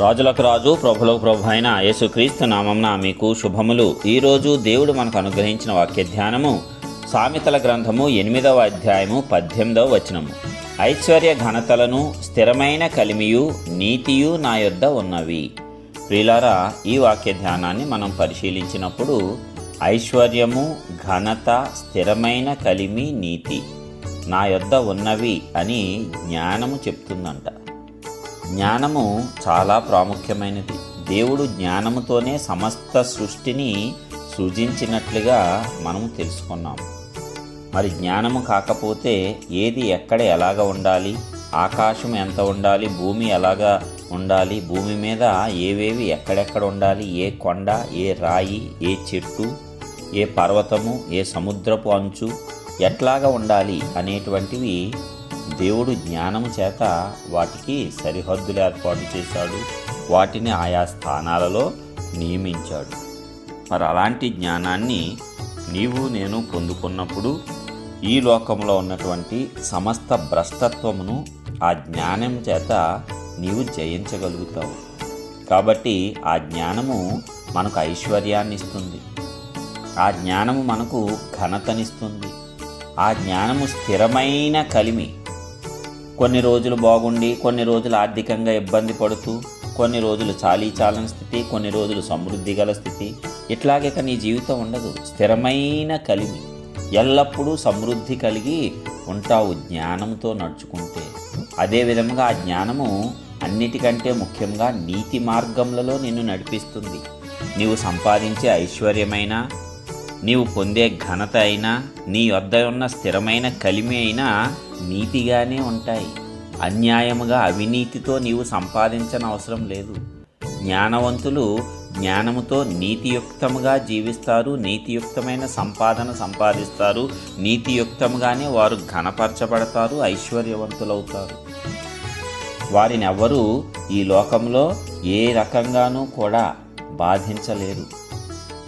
రాజులకు రాజు ప్రభులకు ప్రభు అయిన యేసుక్రీస్తు నామంన మీకు శుభములు. ఈరోజు దేవుడు మనకు అనుగ్రహించిన వాక్య ధ్యానము సామెతల గ్రంథము ఎనిమిదవ అధ్యాయము పద్దెనిమిదవ వచనము. ఐశ్వర్య ఘనతలను స్థిరమైన కలిమియు నీతియు నా యొద్ద ఉన్నవి. ప్రిలారా ఈ వాక్య ధ్యానాన్ని మనం పరిశీలించినప్పుడు ఐశ్వర్యము ఘనత స్థిరమైన కలిమి నీతి నా యొద్ద ఉన్నవి అని జ్ఞానము చెప్తుందంట. జ్ఞానము చాలా ప్రాముఖ్యమైనది. దేవుడు జ్ఞానముతోనే సమస్త సృష్టిని సృజించినట్లుగా మనము తెలుసుకున్నాము. మరి జ్ఞానము కాకపోతే ఏది ఎక్కడ ఎలాగ ఉండాలి? ఆకాశం ఎంత ఉండాలి? భూమి ఎలాగా ఉండాలి? భూమి మీద ఏవేవి ఎక్కడెక్కడ ఉండాలి? ఏ కొండ ఏ రాయి ఏ చెట్టు ఏ పర్వతము ఏ సముద్రపు అంచు ఎట్లాగా ఉండాలి అనేటువంటివి దేవుడు జ్ఞానం చేత వాటికి సరిహద్దులు ఏర్పాటు చేశాడు. వాటిని ఆయా స్థానాలలో నియమించాడు. మరి అలాంటి జ్ఞానాన్ని నీవు నేను పొందుకున్నప్పుడు ఈ లోకంలో ఉన్నటువంటి సమస్త భ్రష్టత్వమును ఆ జ్ఞానం చేత నీవు జయించగలుగుతావు. కాబట్టి ఆ జ్ఞానము మనకు ఐశ్వర్యాన్ని ఇస్తుంది. ఆ జ్ఞానము మనకు ఘనతనిస్తుంది. ఆ జ్ఞానము స్థిరమైన కలిమి కొన్ని రోజులు బాగుండి కొన్ని రోజులు ఆర్థికంగా ఇబ్బంది పడుతూ కొన్ని రోజులు చాలీ చాలని స్థితి కొన్ని రోజులు సమృద్ధి గల స్థితి. ఇట్లాగే నీ జీవితం ఉండదు. స్థిరమైన కలిమి. ఎల్లప్పుడూ సమృద్ధి కలిగి ఉంటావు జ్ఞానంతో నడుచుకుంటే. అదే విధంగా ఆ జ్ఞానము అన్నిటికంటే ముఖ్యంగా నీతి మార్గంలో నిన్ను నడిపిస్తుంది. నీవు సంపాదించే ఐశ్వర్యమైన నీవు పొందే ఘనత అయినా నీ వద్ద ఉన్న స్థిరమైన కలిమి అయినా నీతిగానే ఉంటాయి. అన్యాయముగా అవినీతితో నీవు సంపాదించని అవసరం లేదు. జ్ఞానవంతులు జ్ఞానముతో నీతియుక్తముగా జీవిస్తారు నీతియుక్తమైన సంపాదన సంపాదిస్తారు నీతియుక్తముగానే వారు ఘనపరచబడతారు ఐశ్వర్యవంతులవుతారు. వారిని ఎవ్వరూ ఈ లోకంలో ఏ రకంగానూ కూడా బాధించలేరు.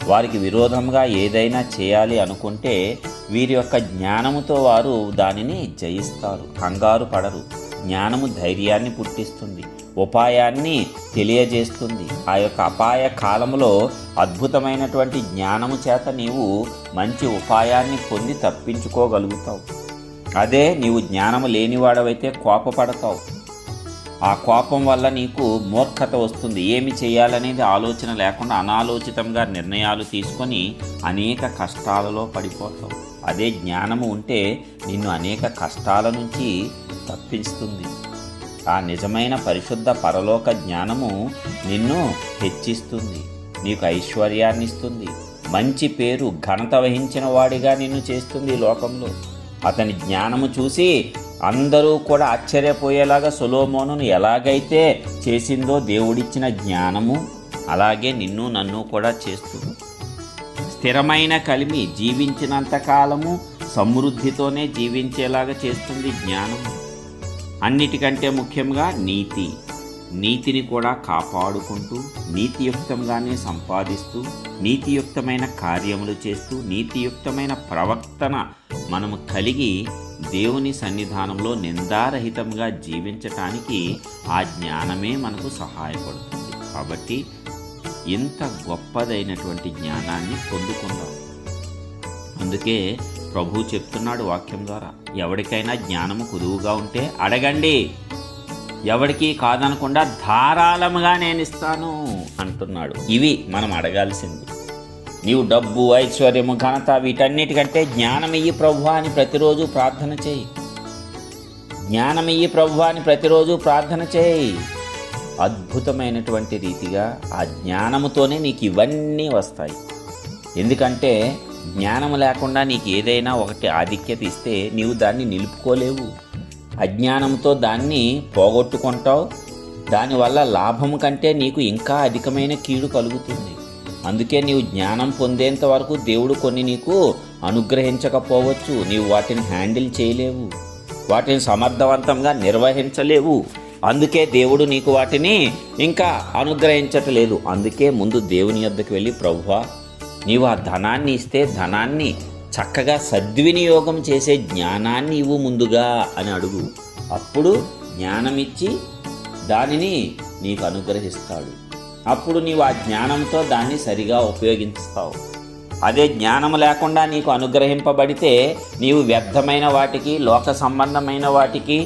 వారికి విరోధంగా ఏదైనా చేయాలి అనుకుంటే వీరి యొక్క జ్ఞానముతో వారు దానిని జయిస్తారు. కంగారు పడరు. జ్ఞానము ధైర్యాన్ని పుట్టిస్తుంది. ఉపాయాన్ని తెలియజేస్తుంది. ఆ యొక్క అపాయ కాలంలో అద్భుతమైనటువంటి జ్ఞానము చేత నీవు మంచి ఉపాయాన్ని పొంది తప్పించుకోగలుగుతావు. అదే నీవు జ్ఞానము లేనివాడవైతే కోపపడతావు. ఆ కోపం వల్ల నీకు మూర్ఖత వస్తుంది. ఏమి చేయాలనేది ఆలోచన లేకుండా అనాలోచితంగా నిర్ణయాలు తీసుకొని అనేక కష్టాలలో పడిపోతావు. అదే జ్ఞానము ఉంటే నిన్ను అనేక కష్టాల నుంచి తప్పిస్తుంది. ఆ నిజమైన పరిశుద్ధ పరలోక జ్ఞానము నిన్ను హెచ్చిస్తుంది. నీకు ఐశ్వర్యాన్ని ఇస్తుంది. మంచి పేరు ఘనత వహించిన వాడిగా నిన్ను చేస్తుంది ఈ లోకంలో. అతని జ్ఞానము చూసి అందరూ కూడా ఆశ్చర్యపోయేలాగా సులోమోనును ఎలాగైతే చేసిందో దేవుడిచ్చిన జ్ఞానము అలాగే నిన్ను నన్ను కూడా చేస్తుంది స్థిరమైన కలిమి జీవించినంత కాలము సమృద్ధితోనే జీవించేలాగా చేస్తుంది జ్ఞానం. అన్నిటికంటే ముఖ్యంగా నీతి. నీతిని కూడా కాపాడుకుంటూ నీతియుక్తంగానే సంపాదిస్తూ నీతియుక్తమైన కార్యములు చేస్తూ నీతియుక్తమైన ప్రవర్తన మనము కలిగి దేవుని సన్నిధానంలో నిందారహితంగా జీవించటానికి ఆ జ్ఞానమే మనకు సహాయపడుతుంది. కాబట్టి ఇంత గొప్పదైనటువంటి జ్ఞానాన్ని పొందుకుందాం. అందుకే ప్రభు చెప్తున్నాడు వాక్యం ద్వారా ఎవరికైనా జ్ఞానము కుదువుగా ఉంటే అడగండి. ఎవరికి కాదనకుండా ధారాళముగా నేను ఇస్తాను అంటున్నాడు. ఇవి మనం అడగాల్సింది. నీవు డబ్బు ఐశ్వర్యము ఘనత వీటన్నిటికంటే జ్ఞానమయ్యి ప్రభు అని ప్రతిరోజు ప్రార్థన చేయి. జ్ఞానమయ్యి ప్రభు అని ప్రతిరోజు ప్రార్థన చేయి. అద్భుతమైనటువంటి రీతిగా ఆ జ్ఞానముతోనే నీకు ఇవన్నీ వస్తాయి. ఎందుకంటే జ్ఞానము లేకుండా నీకు ఏదైనా ఒకటి ఆధిక్యత ఇస్తే నీవు దాన్ని నిలుపుకోలేవు. అజ్ఞానంతో దాన్ని పోగొట్టుకుంటావు. దానివల్ల లాభం కంటే నీకు ఇంకా అధికమైన కీడు కలుగుతుంది. అందుకే నీవు జ్ఞానం పొందేంత వరకు దేవుడు కొన్ని నీకు అనుగ్రహించకపోవచ్చు. నీవు వాటిని హ్యాండిల్ చేయలేవు. వాటిని సమర్థవంతంగా నిర్వహించలేవు. అందుకే దేవుడు నీకు వాటిని ఇంకా అనుగ్రహించట్లేదు. అందుకే ముందు దేవుని యొద్దకు వెళ్ళి ప్రభువా నీవు ఆ ధనాన్ని ఇస్తే ధనాన్ని చక్కగా సద్వినియోగం చేసే జ్ఞానాన్ని ఇవ్వు ముందుగా అని అడుగు. అప్పుడు జ్ఞానం ఇచ్చి దానిని నీకు అనుగ్రహిస్తాడు. అప్పుడు నీవు ఆ జ్ఞానంతో దాన్ని సరిగా ఉపయోగిస్తావు అదే జ్ఞానం లేకుండా నీకు అనుగ్రహింపబడితే నీవు వ్యర్థమైన వాటికి లోక సంబంధమైన వాటికి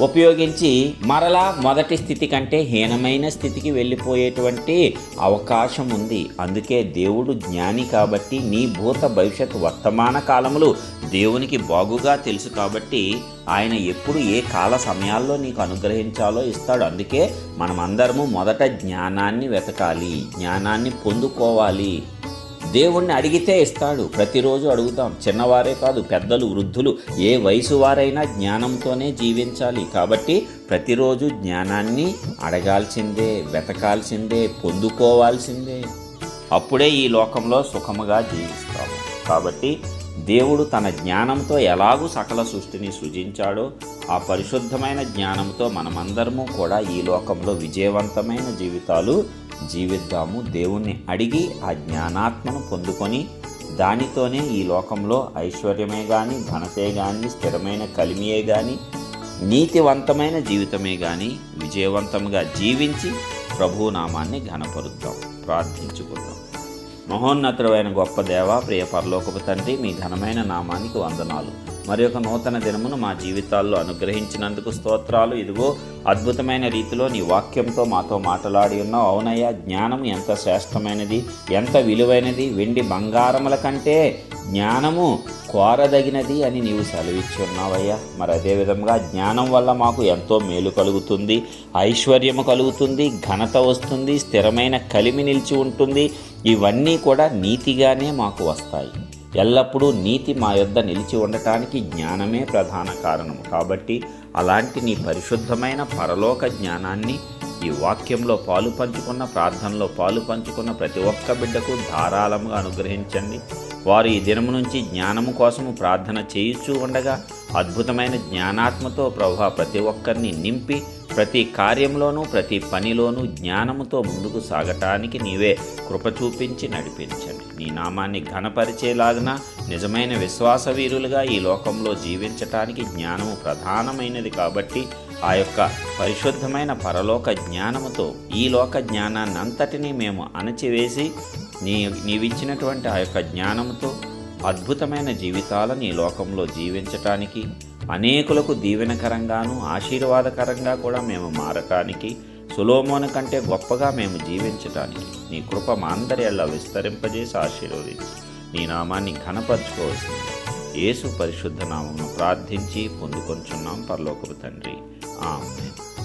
ఉపయోగించి మరలా మొదటి స్థితి కంటే హీనమైన స్థితికి వెళ్ళిపోయేటువంటి అవకాశం ఉంది. అందుకే దేవుడు జ్ఞాని కాబట్టి నీ భూత భవిష్యత్ వర్తమాన కాలములు దేవునికి బాగుగా తెలుసు కాబట్టి ఆయన ఎప్పుడు ఏ కాల సమయాల్లో నీకు అనుగ్రహించాలో ఇస్తాడు. అందుకే మనమందరము మొదట జ్ఞానాన్ని వెతకాలి జ్ఞానాన్ని పొందుకోవాలి. దేవుణ్ణి అడిగితే ఇస్తాడు. ప్రతిరోజు అడుగుతాం. చిన్నవారే కాదు పెద్దలు వృద్ధులు ఏ వయసు వారైనా జ్ఞానంతోనే జీవించాలి. కాబట్టి ప్రతిరోజు జ్ఞానాన్ని అడగాల్సిందే వెతకాల్సిందే పొందుకోవాల్సిందే. అప్పుడే ఈ లోకంలో సుఖముగా జీవిస్తాము కాబట్టి దేవుడు తన జ్ఞానంతో ఎలాగూ సకల సృష్టిని సృజించాడో ఆ పరిశుద్ధమైన జ్ఞానంతో మనమందరము కూడా ఈ లోకంలో విజయవంతమైన జీవితాలు జీవిద్దాము. దేవుణ్ణి అడిగి ఆ జ్ఞానాత్మను పొందుకొని దానితోనే ఈ లోకంలో ఐశ్వర్యమే కానీ ఘనతే కానీ స్థిరమైన కలిమియే కానీ నీతివంతమైన జీవితమే కానీ విజయవంతంగా జీవించి ప్రభునామాన్ని ఘనపరుద్దాం. ప్రార్థించుకుందాం. మహోన్నతుడైన గొప్ప దేవ ప్రియ పరలోకపు తండ్రి మీ ఘనమైన నామానికి వందనాలు. మరి ఒక నూతన దినమును మా జీవితాల్లో అనుగ్రహించినందుకు స్తోత్రాలు. ఇదిగో అద్భుతమైన రీతిలో నీ వాక్యంతో మాతో మాట్లాడి ఉన్నావు. అవునయ్యా జ్ఞానం ఎంత శ్రేష్టమైనది ఎంత విలువైనది. వెండి బంగారముల కంటే జ్ఞానము కోరదగినది అని నీవు సెలవిచ్చి ఉన్నావయ్యా. మరి అదేవిధంగా జ్ఞానం వల్ల మాకు ఎంతో మేలు కలుగుతుంది ఐశ్వర్యము కలుగుతుంది ఘనత వస్తుంది స్థిరమైన కలిమి నిలిచి ఉంటుంది. ఇవన్నీ కూడా నీతిగానే మాకు వస్తాయి. ఎల్లప్పుడూ నీతి మా యొద్ద నిలిచి ఉండటానికి జ్ఞానమే ప్రధాన కారణం కాబట్టి అలాంటి నీ పరిశుద్ధమైన పరలోక జ్ఞానాన్ని ఈ వాక్యంలో పాలు పంచుకున్న ప్రార్థనలో పాలు పంచుకున్న ప్రతి ఒక్క బిడ్డకు ధారాళముగా అనుగ్రహించండి. వారు ఈ దినము నుంచి జ్ఞానము కోసము ప్రార్థన చేయిస్తూ ఉండగా అద్భుతమైన జ్ఞానాత్మతో ప్రభా ప్రతి ఒక్కరిని నింపి ప్రతి కార్యంలోనూ ప్రతి పనిలోనూ జ్ఞానముతో ముందుకు సాగటానికి నీవే కృప చూపించి నడిపించండి. నీ నామాన్ని ఘనపరిచేలాగిన నిజమైన విశ్వాస వీరులుగా ఈ లోకంలో జీవించటానికి జ్ఞానము ప్రధానమైనది కాబట్టి ఆ యొక్క పరిశుద్ధమైన పరలోక జ్ఞానముతో ఈ లోక జ్ఞానాన్ని అంతటినీ మేము అణచివేసి నీ నీవిచ్చినటువంటి ఆ యొక్క జ్ఞానముతో అద్భుతమైన జీవితాలను ఈ లోకంలో జీవించటానికి అనేకులకు దీవెనకరంగాను ఆశీర్వాదకరంగా కూడా మేము మారటానికి సులోమోను కంటే గొప్పగా మేము జీవించటానికి నీ కృప మా అందరి అలా విస్తరింపజేసి ఆశీర్వదించి. నీ నామాన్ని ఘనపరచుకోవాల్సింది యేసు పరిశుద్ధ నామమును ప్రార్థించి పొందుకొంచున్నాం పరలోకపు తండ్రి. ఆమె